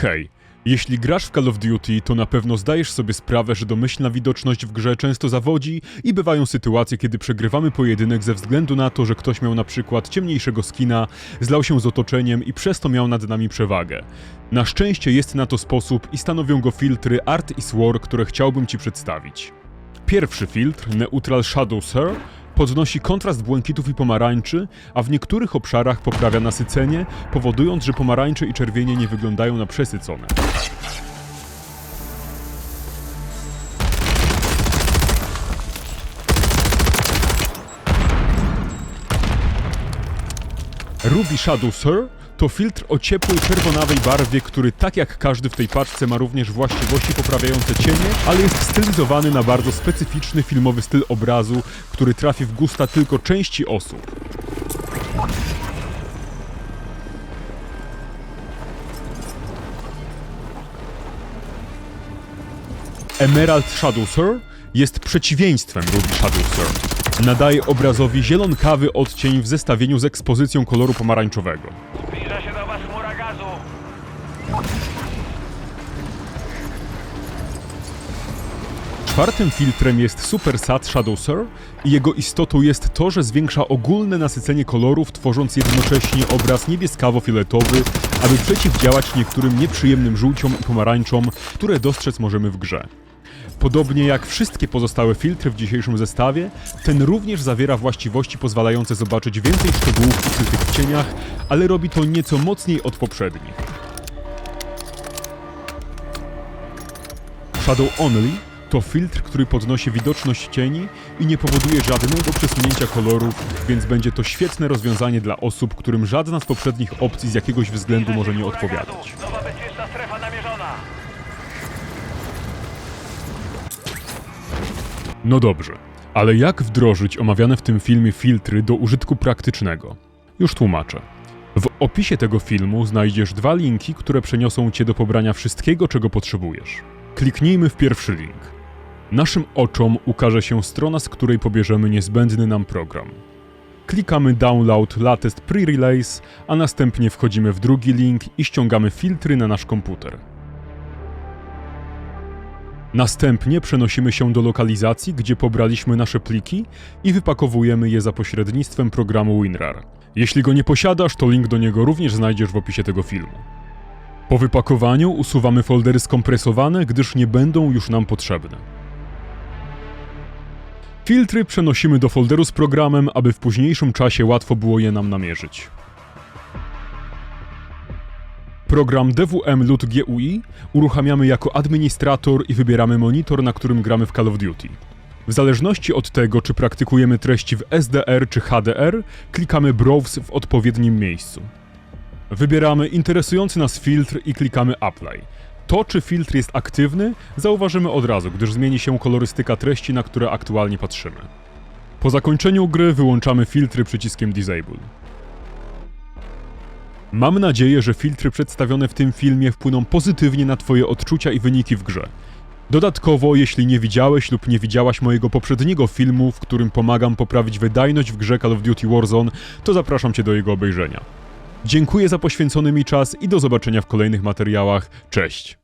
Hej, jeśli grasz w Call of Duty, to na pewno zdajesz sobie sprawę, że domyślna widoczność w grze często zawodzi i bywają sytuacje, kiedy przegrywamy pojedynek ze względu na to, że ktoś miał na przykład ciemniejszego skina, zlał się z otoczeniem i przez to miał nad nami przewagę. Na szczęście jest na to sposób i stanowią go filtry Art i Swore, które chciałbym Ci przedstawić. Pierwszy filtr, Neutral Shadow Sir, podnosi kontrast błękitów i pomarańczy, a w niektórych obszarach poprawia nasycenie, powodując, że pomarańcze i czerwienie nie wyglądają na przesycone. Ruby Shadow Sir to filtr o ciepłej czerwonawej barwie, który tak jak każdy w tej paczce ma również właściwości poprawiające cienie, ale jest stylizowany na bardzo specyficzny filmowy styl obrazu, który trafi w gusta tylko części osób. Emerald Shadow Sir jest przeciwieństwem Ruby Shadow Sir. Nadaje obrazowi zielonkawy odcień w zestawieniu z ekspozycją koloru pomarańczowego. Czwartym filtrem jest Super Sat Shadow Sir i jego istotą jest to, że zwiększa ogólne nasycenie kolorów, tworząc jednocześnie obraz niebieskawo-fioletowy, aby przeciwdziałać niektórym nieprzyjemnym żółciom i pomarańczom, które dostrzec możemy w grze. Podobnie jak wszystkie pozostałe filtry w dzisiejszym zestawie, ten również zawiera właściwości pozwalające zobaczyć więcej szczegółów ukrytych w cieniach, ale robi to nieco mocniej od poprzednich. Shadow Only to filtr, który podnosi widoczność cieni i nie powoduje żadnego przesunięcia kolorów, więc będzie to świetne rozwiązanie dla osób, którym żadna z poprzednich opcji z jakiegoś względu może nie odpowiadać. No dobrze, ale jak wdrożyć omawiane w tym filmie filtry do użytku praktycznego? Już tłumaczę. W opisie tego filmu znajdziesz dwa linki, które przeniosą cię do pobrania wszystkiego, czego potrzebujesz. Kliknijmy w pierwszy link. Naszym oczom ukaże się strona, z której pobierzemy niezbędny nam program. Klikamy Download Latest Pre-Release, a następnie wchodzimy w drugi link i ściągamy filtry na nasz komputer. Następnie przenosimy się do lokalizacji, gdzie pobraliśmy nasze pliki i wypakowujemy je za pośrednictwem programu WinRAR. Jeśli go nie posiadasz, to link do niego również znajdziesz w opisie tego filmu. Po wypakowaniu usuwamy foldery skompresowane, gdyż nie będą już nam potrzebne. Filtry przenosimy do folderu z programem, aby w późniejszym czasie łatwo było je nam namierzyć. Program DWM LUT GUI uruchamiamy jako administrator i wybieramy monitor, na którym gramy w Call of Duty. W zależności od tego, czy praktykujemy treści w SDR czy HDR, klikamy Browse w odpowiednim miejscu. Wybieramy interesujący nas filtr i klikamy Apply. To, czy filtr jest aktywny, zauważymy od razu, gdyż zmieni się kolorystyka treści, na które aktualnie patrzymy. Po zakończeniu gry wyłączamy filtry przyciskiem Disable. Mam nadzieję, że filtry przedstawione w tym filmie wpłyną pozytywnie na Twoje odczucia i wyniki w grze. Dodatkowo, jeśli nie widziałeś lub nie widziałaś mojego poprzedniego filmu, w którym pomagam poprawić wydajność w grze Call of Duty Warzone, to zapraszam Cię do jego obejrzenia. Dziękuję za poświęcony mi czas i do zobaczenia w kolejnych materiałach. Cześć!